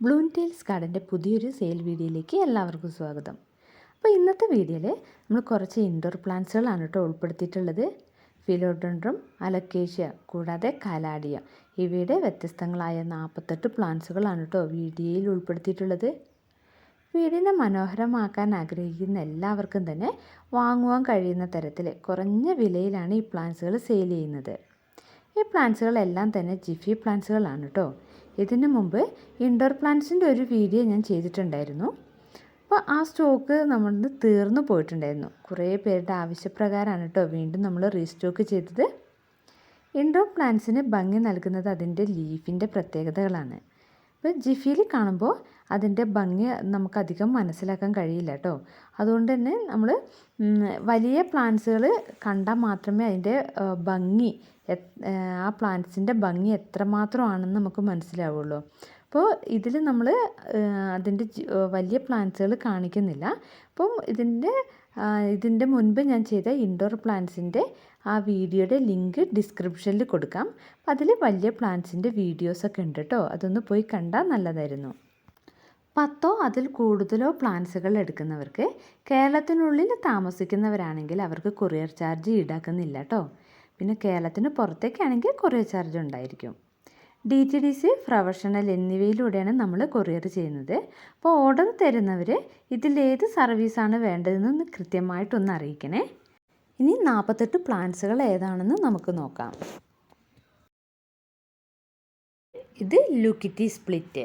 Bloom tales കാർഡിന്റെ പുതിയൊരു sale വീഡിയോയിലേക്ക് എല്ലാവർക്കും സ്വാഗതം. അപ്പോൾ ഇന്നത്തെ വീഡിയോയിൽ നമ്മൾ കുറച്ച് ഇൻഡോർ പ്ലാന്റ്സുകളാണ് കേട്ടോ ഉൾപ്പെടുത്തിയിട്ടുള്ളത്. ഫിലോഡൻഡ്രം അലക്കേഷ്യ കൂടാതെ കലാഡിയ. ഇവയുടെ വ്യത്യസ്തങ്ങളായ നാൽപ്പത്തെട്ട് പ്ലാന്റ്സുകളാണ് കേട്ടോ വീഡിയോയിൽ ഉൾപ്പെടുത്തിയിട്ടുള്ളത്. വീടിനെ മനോഹരമാക്കാൻ ആഗ്രഹിക്കുന്ന എല്ലാവർക്കും തന്നെ വാങ്ങുവാൻ കഴിയുന്ന തരത്തിൽ കുറഞ്ഞ വിലയിലാണ് ഈ പ്ലാന്റ്സുകൾ സെയിൽ ചെയ്യുന്നത്. ഈ പ്ലാന്റ്സുകളെല്ലാം തന്നെ ജിഫി പ്ലാന്റ്സുകളാണ് കേട്ടോ. ഇതിന് മുമ്പ് ഇൻഡോർ പ്ലാന്റ്സിന്റെ ഒരു വീഡിയോ ഞാൻ ചെയ്തിട്ടുണ്ടായിരുന്നു. അപ്പോൾ ആ സ്റ്റോക്ക് നമ്മളിന്ന് തീർന്നു പോയിട്ടുണ്ടായിരുന്നു. കുറേ പേരുടെ ആവശ്യപ്രകാരമാണ് കേട്ടോ വീണ്ടും നമ്മൾ റീസ്റ്റോക്ക് ചെയ്തത്. ഇൻഡോർ പ്ലാന്റ്സിന് ഭംഗി നൽകുന്നത് അതിന്റെ ലീഫിന്റെ പ്രത്യേകതകളാണ്. ഇപ്പോൾ ജിഫിയിൽ കാണുമ്പോൾ അതിന്റെ ഭംഗി നമുക്കധികം മനസ്സിലാക്കാൻ കഴിയില്ല കേട്ടോ. അതുകൊണ്ട് തന്നെ നമ്മൾ വലിയ പ്ലാന്റ്സുകൾ കണ്ടാൽ മാത്രമേ അതിന്റെ ഭംഗി ആ പ്ലാന്റ്സിന്റെ ഭംഗി എത്രമാത്രമാണെന്ന് നമുക്ക് മനസ്സിലാവുള്ളൂ. അപ്പോൾ ഇതിൽ നമ്മൾ അതിന്റെ വലിയ പ്ലാന്റ്സുകൾ കാണിക്കുന്നില്ല. അപ്പം ഇതിന്റെ ഇതിന്റെ മുൻപ് ഞാൻ ചെയ്ത ഇൻഡോർ പ്ലാന്റ്സിന്റെ ആ വീഡിയോയുടെ ലിങ്ക് ഡിസ്ക്രിപ്ഷനിൽ കൊടുക്കാം. അതിൽ വലിയ പ്ലാന്റ്സിന്റെ വീഡിയോസൊക്കെ ഉണ്ട് കേട്ടോ. അതൊന്ന് പോയി കണ്ടാൽ നല്ലതായിരുന്നു. പത്തോ അതിൽ കൂടുതലോ പ്ലാന്റ്സുകൾ എടുക്കുന്നവർക്ക് കേരളത്തിനുള്ളിൽ താമസിക്കുന്നവരാണെങ്കിൽ അവർക്ക് കൊറിയർ ചാർജ് ഈടാക്കുന്നില്ല കേട്ടോ. പിന്നെ കേരളത്തിന് പുറത്തേക്കാണെങ്കിൽ കൊറിയർ ചാർജ് ഉണ്ടായിരിക്കും. D T D C professional എന്നിവയിലൂടെയാണ് നമ്മൾ കൊറിയർ ചെയ്യുന്നത്. അപ്പോൾ ഓർഡർ തരുന്നവർ ഇതിലേത് സർവീസാണ് വേണ്ടതെന്ന് കൃത്യമായിട്ടൊന്ന് അറിയിക്കണേ. ഇനി നാൽപ്പത്തെട്ട് പ്ലാന്റ്സുകൾ ഏതാണെന്ന് നമുക്ക് നോക്കാം. ഇത് ലുക്കിറ്റി സ്പ്ലിറ്റ്.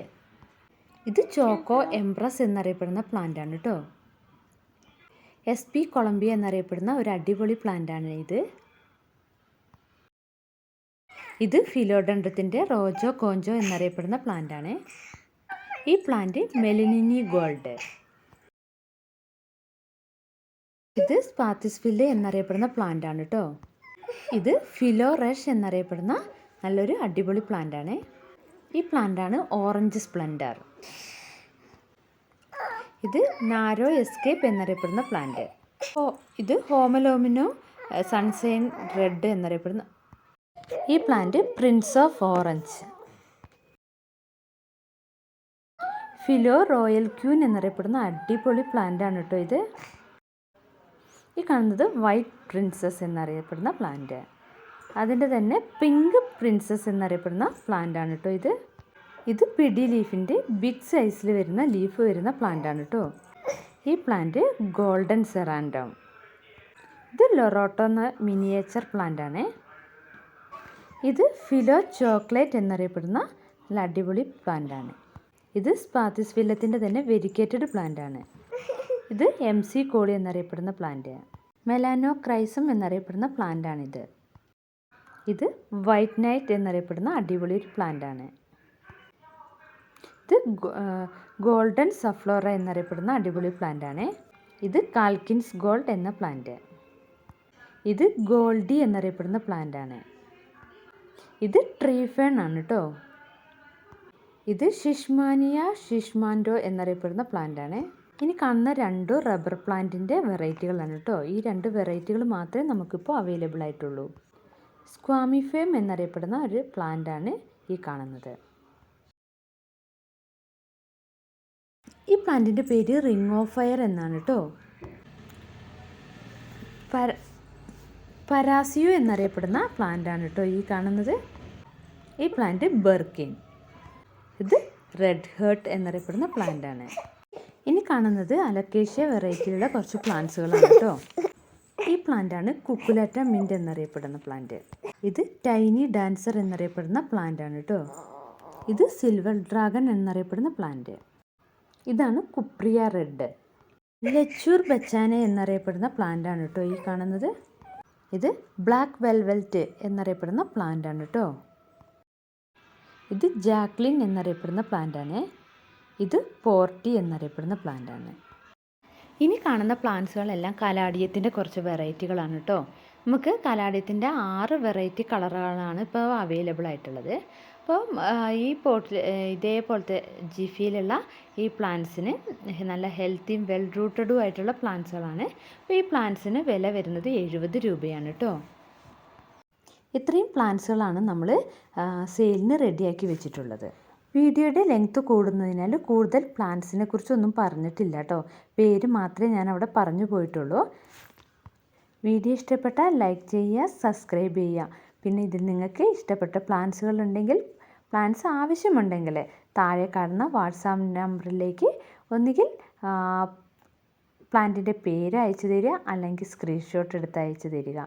ഇത് ചോക്കോ എംപ്രസ് എന്നറിയപ്പെടുന്ന പ്ലാന്റാണ് കേട്ടോ എസ് പി കൊളംബിയ എന്നറിയപ്പെടുന്ന ഒരു അടിപൊളി പ്ലാന്റാണ് ഇത്. ഇത് ഫിലോഡൻഡ്രത്തിന്റെ റോജോ കോഞ്ചോ എന്നറിയപ്പെടുന്ന പ്ലാന്റാണ്. ഈ പ്ലാന്റ് മെലിനിനി ഗോൾഡ്. ഇത് സ്പാത്തിസ്ഫില്ല എന്നറിയപ്പെടുന്ന പ്ലാന്റ് ആണ് കേട്ടോ ഇത് ഫിലോ റഷ് എന്നറിയപ്പെടുന്ന നല്ലൊരു അടിപൊളി പ്ലാന്റ് ആണ് ഈ പ്ലാന്റ് ആണ് ഓറഞ്ച് സ്പ്ലെൻഡർ. ഇത് നാരോ എസ്കേപ്പ് എന്നറിയപ്പെടുന്ന പ്ലാന്റ്. ഇത് ഹോമലോമിനോ സൺസൈൻ റെഡ് എന്നറിയപ്പെടുന്ന ഈ plant prince of orange. Philo royal queen എന്നറിയപ്പെടുന്ന അടിപൊളി പ്ലാന്റ് ആണ് കേട്ടോ ഇത്. ഈ കാണുന്നത് വൈറ്റ് പ്രിൻസസ് എന്നറിയപ്പെടുന്ന പ്ലാന്റ് അതിന്റെ തന്നെ പിങ്ക് പ്രിൻസസ് എന്നറിയപ്പെടുന്ന പ്ലാന്റ് ആണ് കേട്ടോ ഇത്. ഇത് പിടി ലീഫിന്റെ ബിഗ് സൈസിൽ വരുന്ന ലീഫ് വരുന്ന പ്ലാന്റ് ആണ് കേട്ടോ ഈ പ്ലാന്റ് ഗോൾഡൻ സെറാൻഡം ഇത് ലൊറോട്ടോ എന്ന മിനിയേച്ചർ പ്ലാന്റ് ആണ്. ഇത് ഫിലോ ചോക്ലേറ്റ് എന്നറിയപ്പെടുന്ന നല്ല അടിപൊളി പ്ലാന്റാണ്. ഇത് സ്പാത്തിസ് ഫില്ലത്തിന്റെ തന്നെ വെരിക്കേറ്റഡ് പ്ലാന്റാണ്. ഇത് എം സി കോളി എന്നറിയപ്പെടുന്ന പ്ലാന്റ് മെലാനോ ക്രൈസം എന്നറിയപ്പെടുന്ന പ്ലാന്റാണിത്. ഇത് വൈറ്റ് നൈറ്റ് എന്നറിയപ്പെടുന്ന അടിപൊളി ഒരു പ്ലാന്റാണ്. ഇത് ഗോൾഡൻ സഫ്ലോറ എന്നറിയപ്പെടുന്ന അടിപൊളി പ്ലാന്റാണ്. ഇത് കാൽക്കിൻസ് ഗോൾഡ് എന്ന പ്ലാന്റ്. ഇത് ഗോൾഡി എന്നറിയപ്പെടുന്ന പ്ലാന്റാണ്. ഇത് ട്രീ ഫേൺ ആണ് കേട്ടോ ഇത് ഷിഷ്മാനിയ ഷിഷ്മാൻഡോ എന്നറിയപ്പെടുന്ന പ്ലാന്റ് ആണ്. ഇനി കാണുന്ന രണ്ടു റബ്ബർ പ്ലാന്റിന്റെ വെറൈറ്റികളാണ് കേട്ടോ ഈ രണ്ട് വെറൈറ്റികൾ മാത്രമേ നമുക്കിപ്പോൾ അവൈലബിൾ ആയിട്ടുള്ളൂ. സ്ക്വാമിഫേം എന്നറിയപ്പെടുന്ന ഒരു പ്ലാന്റ് ആണ് ഈ കാണുന്നത്. ഈ പ്ലാന്റിന്റെ പേര് റിംഗ് ഓഫ് ഫയർ എന്നാണ് കേട്ടോ പരാസിയോ എന്നറിയപ്പെടുന്ന പ്ലാന്റ് ആണ് കേട്ടോ ഈ കാണുന്നത്. ഈ പ്ലാന്റ് ബെർക്കിൻ. ഇത് റെഡ് ഹേർട്ട് എന്നറിയപ്പെടുന്ന പ്ലാന്റ് ആണ് ഇനി കാണുന്നത് അലക്കേഷ്യ വെറൈറ്റിയിലുള്ള കുറച്ച് പ്ലാന്റ്സുകളാണ് കേട്ടോ. ഈ പ്ലാന്റ് ആണ് കുക്കുലാറ്റ മിന്റ് എന്നറിയപ്പെടുന്ന പ്ലാന്റ്. ഇത് ടൈനി ഡാൻസർ എന്നറിയപ്പെടുന്ന പ്ലാന്റ് ആണ് കേട്ടോ. ഇത് സിൽവർ ഡ്രാഗൺ എന്നറിയപ്പെടുന്ന പ്ലാന്റ്. ഇതാണ് കുപ്രിയ റെഡ്. ലച്ചൂർ ബച്ചാന എന്നറിയപ്പെടുന്ന പ്ലാന്റ് ആണ് കേട്ടോ ഈ കാണുന്നത്. ഇത് ബ്ലാക്ക് വെൽവെൽറ്റ് എന്നറിയപ്പെടുന്ന പ്ലാന്റ് ആണ് കേട്ടോ ഇത് ജാക്ലിൻ എന്നറിയപ്പെടുന്ന പ്ലാന്റ് ആണ്. ഇത് പോർട്ടി എന്നറിയപ്പെടുന്ന പ്ലാന്റ് ആണ്. ഇനി കാണുന്ന പ്ലാന്റ്സുകളെല്ലാം കലാഡിയത്തിന്റെ കുറച്ച് വെറൈറ്റികളാണ് കേട്ടോ നമുക്ക് കലാഡിയത്തിന്റെ ആറ് വെറൈറ്റി കളറുകളാണ് ഇപ്പോൾ അവൈലബിൾ ആയിട്ടുള്ളത്. അപ്പോൾ ഈ പോട്ടിൽ ഇതേപോലത്തെ ജിഫിയിലുള്ള ഈ പ്ലാന്റ്സിന് നല്ല ഹെൽത്തിയും വെൽ റൂട്ടഡും ആയിട്ടുള്ള പ്ലാന്റ്സുകളാണ്. അപ്പോൾ ഈ പ്ലാന്റ്സിന് വില വരുന്നത് എഴുപത് രൂപയാണ് കേട്ടോ ഇത്രയും പ്ലാന്റ്സുകളാണ് നമ്മൾ സെയിലിന് റെഡിയാക്കി വെച്ചിട്ടുള്ളത്. വീഡിയോയുടെ ലെങ്ത്ത് കൂടുന്നതിനാൽ കൂടുതൽ പ്ലാന്റ്സിനെ കുറിച്ചൊന്നും പറഞ്ഞിട്ടില്ല കേട്ടോ പേര് മാത്രമേ ഞാൻ അവിടെ പറഞ്ഞു പോയിട്ടുള്ളൂ. വീഡിയോ ഇഷ്ടപ്പെട്ടാൽ ലൈക്ക് ചെയ്യുക സബ്സ്ക്രൈബ് ചെയ്യുക. പിന്നെ ഇതിൽ നിങ്ങൾക്ക് ഇഷ്ടപ്പെട്ട പ്ലാന്റ്സുകൾ ഉണ്ടെങ്കിൽ പ്ലാന്റ്സ് ആവശ്യമുണ്ടെങ്കിൽ താഴെ കാണുന്ന വാട്സാപ്പ് നമ്പറിലേക്ക് ഒന്നുകിൽ പ്ലാന്റിന്റെ പേര് അയച്ചു തരിക അല്ലെങ്കിൽ സ്ക്രീൻഷോട്ട് എടുത്ത് അയച്ചു തരിക.